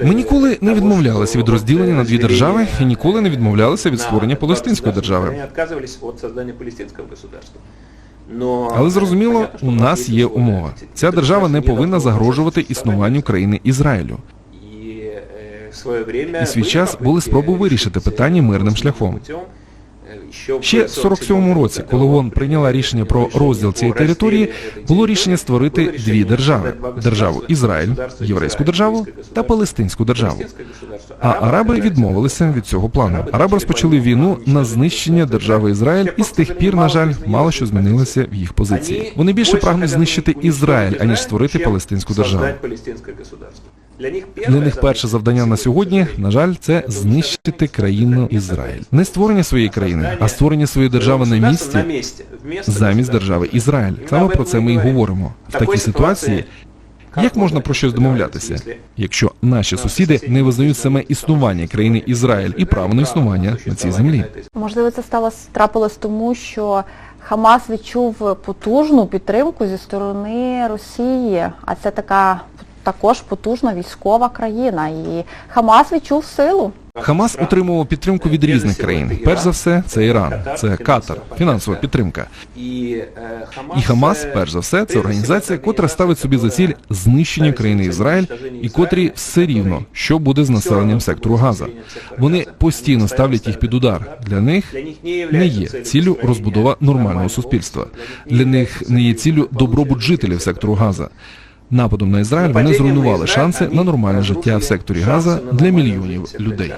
Ми э, ніколи не відмовлялися від розділення на дві держави і ніколи не відмовлялися від створення палестинської держави. Але зрозуміло, у нас є умова. Ця держава не повинна загрожувати існуванню країни Ізраїлю. І, е, свій час були спроби вирішити питання мирним мирним шляхом. Путем. Ще в Ще в 47-му році, коли ООН прийняла рішення про розділ цієї території, було рішення створити дві держави: державу Ізраїль, єврейську державу та палестинську державу. А араби відмовилися від цього плану. Араби розпочали війну на знищення держави Ізраїль, і з тих пір, на жаль, мало що змінилося в їх позиції. Вони більше прагнуть знищити Ізраїль, аніж створити палестинську державу. Для них перше завдання на сьогодні, на жаль, це знищити країну Ізраїль. Не створення своєї країни, а створення своєї держави на місці замість держави Ізраїль. Саме про це ми і говоримо. В такій ситуації як можна про щось домовлятися, якщо наші сусіди не визнають саме існування країни Ізраїль і право на існування на цій землі? Можливо, це сталося трапилось тому, що Хамас відчув потужну підтримку зі сторони Росії, а це така також потужна військова країна. І Хамас відчув силу. Хамас отримував підтримку від різних країн. Перш за все, це Іран, це Катар, фінансова підтримка. І І Хамас, перш за все, це організація, котра ставить собі за ціль знищення країни Ізраїль і котрі все рівно, що буде з населенням сектору Газа. Вони постійно ставлять їх під удар. Для них не є ціллю розбудова нормального суспільства. Для них не є ціллю добробут жителів сектору Газа. Нападом на Ізраїль вони зруйнували шанси на нормальне життя в секторі Газа для мільйонів людей.